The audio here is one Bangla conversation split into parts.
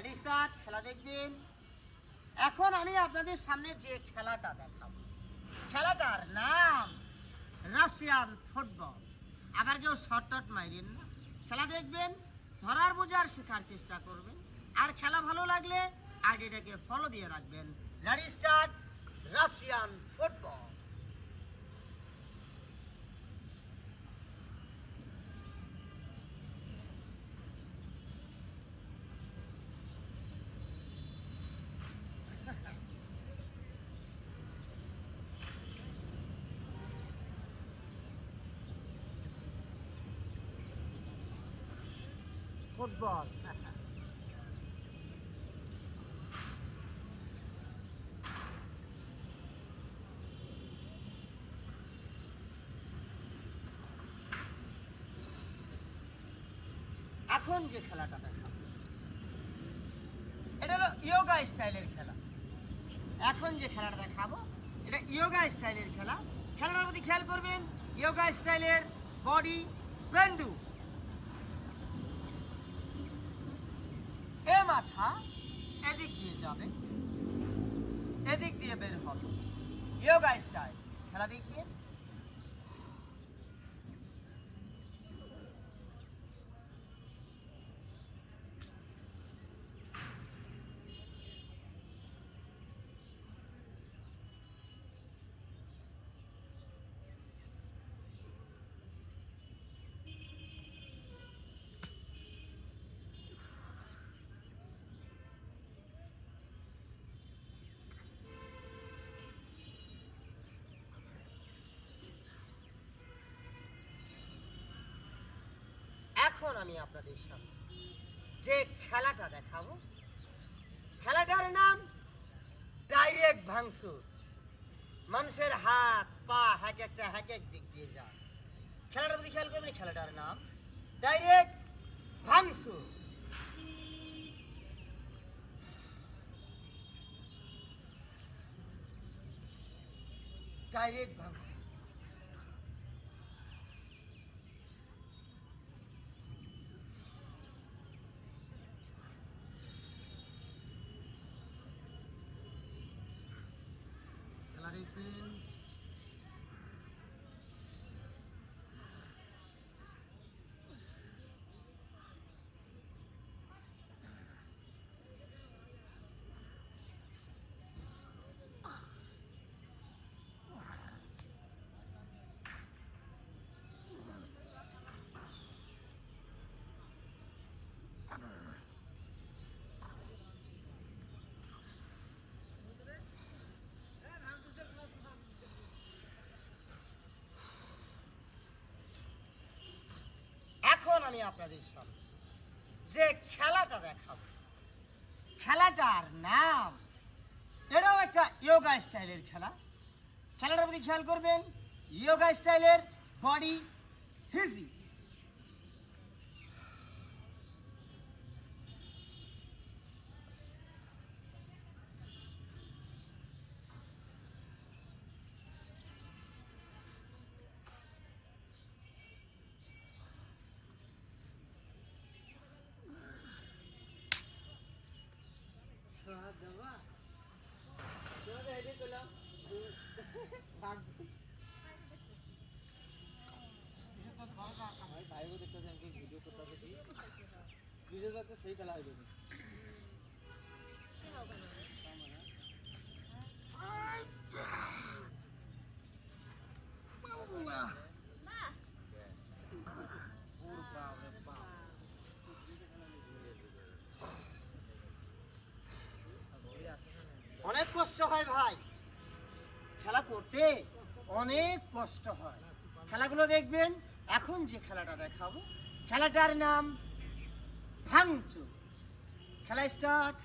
রেডি স্টার্ট খেলা দেখবেন। এখন আমি আপনাদের সামনে যে খেলাটা দেখাবো। খেলাটার নাম রাশিয়ান ফুটবল। আবার কেউ শর্টট মাইরেন না। খেলা দেখবেন, ধরার বোঝার শেখার চেষ্টা করবেন। আর খেলা ভালো লাগলে আইডিটাকে ফলো দিয়ে রাখবেন। Ready start Russian football. Football. এখন যে খেলাটা দেখাবো এটা হলো ইয়োগা স্টাইলের খেলা। এখন যে খেলাটা দেখাবো, এটা ইয়োগা স্টাইলের খেলা। খেলাটার প্রতি খেয়াল করবেন, ইয়োগা স্টাইলের বডি বেন্ডু মাথা এদিক দিয়ে যাবে এদিক দিয়ে বের হবে ইয়োগা স্টাইল খেলা দেখবেন এখন আমি আপনাদের সামনে যে খেলাটা দেখাবো, খেলাটার নাম ডাইরেক্ট ভাঙচুর। মানুষের হাত, পা হ্যাক একটা, হ্যাক এক দিক দিয়ে যায়। খেলাটার প্রতি খেয়াল করবেন, খেলাটার নাম ডাইরেক্ট ভাঙচুর। ডাইরেক্ট ভাঙচুর। খেলা দেখবেন এখন আমি আপনাদের সামনে। যে খেলাটা দেখাবো, খেলাটার নাম, এটাও একটা ইয়োগা স্টাইলের খেলা। খেলাটার প্রতি খেয়াল করবেন, ইয়োগা স্টাইলের বডি হিজি। ভাইও দেখতেছি আমি ভিডিও করতে কি ভিডিও করতে সেই খেলা হয়ে অনেক কষ্ট হয় ভাই। খেলা করতে অনেক কষ্ট হয়। খেলাগুলো দেখবেন, এখন যে খেলাটা দেখাবো, খেলাটার নাম ভাঙচুর। খেলা স্টার্ট।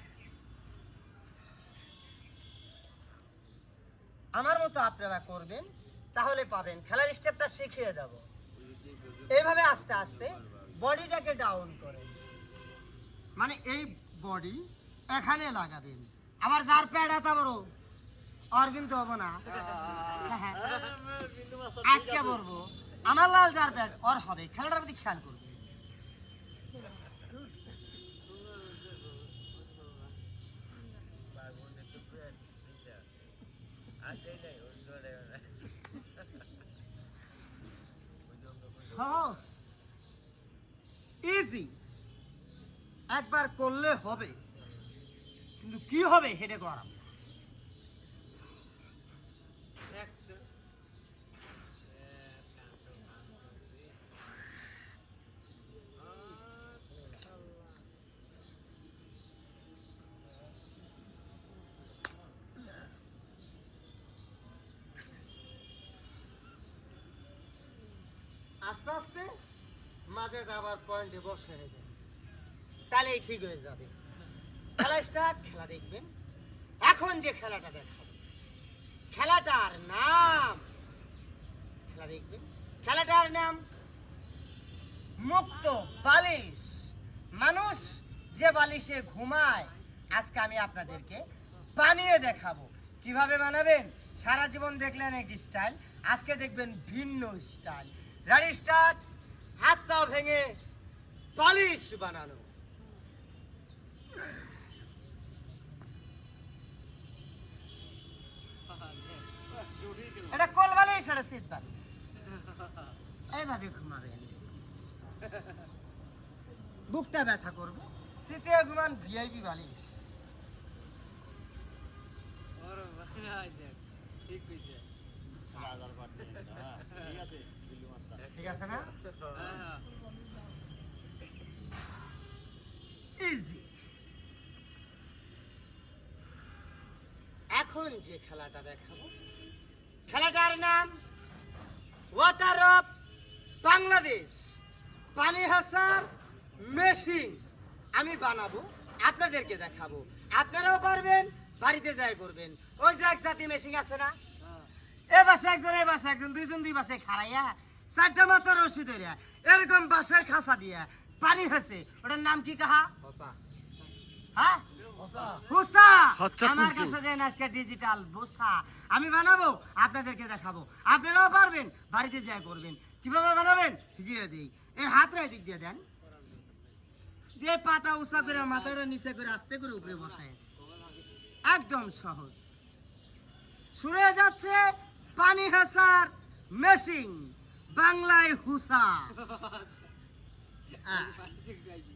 আমার মতো আপনারা করবেন, তাহলে পাবেন। খেলার স্টেপটা শিখিয়ে যাব। এইভাবে আস্তে আস্তে বডিটাকে ডাউন করে মানে এই বডি এখানে লাগাবেন। আবার যার প্যাড এত বড় কিন্তু হব না। আটকে পড়ব আমার লাল যার ওর হবে। খেলাটার প্রতি খেয়াল সহজ। একবার করলে হবে। কিন্তু কি হবে হেডে গরম আস্তে আস্তে মাঝেটা আবার পয়েন্টে বসে দেবেন তাহলেই ঠিক হয়ে যাবে। খেলা স্টার্ট খেলা দেখবেন এখন যে খেলাটা দেখাবো। খেলাটার নাম খেলা দেখবেন খেলাটার নাম মুক্ত বালিশ। মানুষ যে বালিশে ঘুমায়, আজকে আমি আপনাদেরকে বানিয়ে দেখাবো। কীভাবে বানাবেন? সারা জীবন দেখলেন এক স্টাইল আজকে দেখবেন ভিন্ন স্টাইল রেডি স্টার্ট হাত পাও ভেঙে বালিশ বানানো। এটা কোল বালিশ এটা সিট বালিশ? এইভাবে ঘুমাবেন বুকটা ব্যথা করবে। শীতে ঘুমান ভিআইপি বালিশ। ঠিক কইছে ঠিক আছে না? হ্যাঁ ইজি এখন যে খেলাটা দেখাবো খেলাটার নাম ওয়াটার অফ বাংলাদেশ পানি হাসার মেশিন আমি বানাবো আপনাদেরকে দেখাবো। আপনারাও পারবেন বাড়িতে যাই করবেন। ওই যে এক জাতি মেশিন আছে না? এ বাসে একজন এ বাসে একজন দুইজন দুই বাসে খাড়াইয়া চারটা মাথা রশি ধরিয়া এরকম বাসার খাসা দিয়া পানি হাসে ওটার নাম কি কাহা? হ্যাঁ? হুসা। আমার কাছে দেন আজকে ডিজিটাল বুসা। আমি বানাবো আপনাদেরকে দেখাবো। আপনারাও পারবেন বাড়িতে যাই করবেন। কীভাবে বানাবেন? দিয়ে দিই। এই হাতটা এদিক দিয়ে দেন। দিয়ে পাটা উঁচা করে মাথাটা নিচে করে আস্তে করে উপরে বসায়। একদম সহজ। শুনে যাচ্ছে পানি হাসার মেশিন বাংলায় হুসা।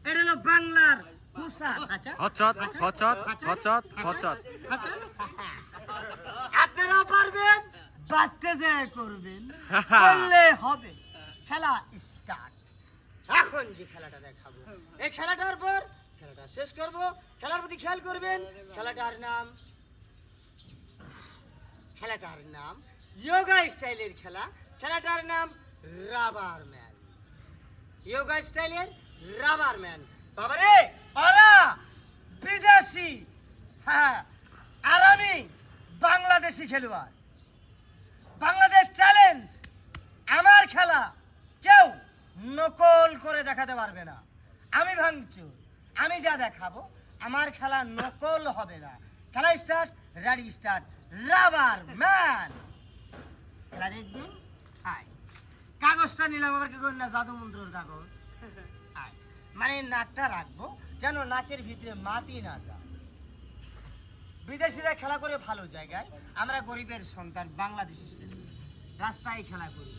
এটা হলো বাংলার হুসা। আচ্ছা। হচত হচত হচত হচত আচ্ছা। পারবেন বাড়তে যায় করবেন। করলে হবে। খেলা স্টার্ট এখন যে খেলাটা দেখাবো। এই খেলাটার পর খেলাটা শেষ করব। খেলার প্রতি খেয়াল করবেন খেলাটার নাম খেলাটার নাম যোগা স্টাইলের খেলা। খেলাটার নাম রাবার ম্যান যোগা স্টাইলের রাবার ম্যান বাবারে ওরা বিদেশি হ্যাঁ আর আমি বাংলাদেশি খেলোয়াড়। বাংলাদেশ চ্যালেঞ্জ আমার খেলা, কেউ নকল করে দেখাতে পারবে না। আমি ভাঙচুর, আমি যা দেখাবো, আমার খেলা নকল হবে না। খেলা start ready start rubber man খেলা দেখবেন? আয় কাগজটা নিলাম, আবার কি করি না, জাদু মন্ত্রর কাগজ। মানে নাকটা রাখব, যেন নাকের ভিতরে মাটি না যায়। বিদেশিরা খেলা করে ভালো জায়গায়, আমরা গরিবের সন্তান বাংলাদেশি ছেলে। রাস্তায় খেলা করি।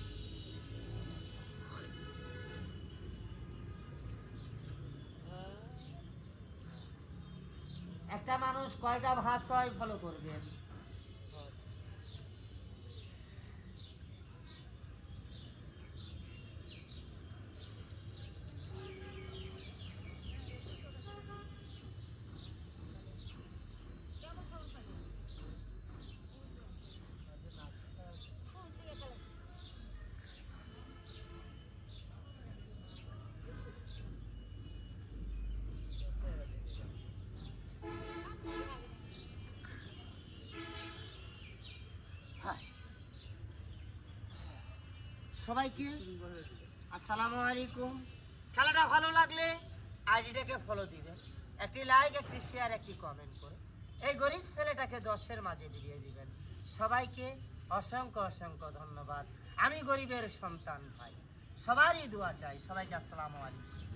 একটা মানুষ কয়টা ভাত হয় ফলো করবে? সবাইকে আসসালামু আলাইকুম। খেলাটা ভালো লাগলে আইডিটাকে ফলো দিবেন, একটি লাইক একটি শেয়ার একটি কমেন্ট করে। এই গরিব ছেলেটাকে দশের মাঝে বিলিয়ে দিবেন। সবাইকে অসংখ্য অসংখ্য ধন্যবাদ। আমি গরিবের সন্তান ভাই। সবারই দোয়া চাই। সবাইকে আসসালামু আলাইকুম।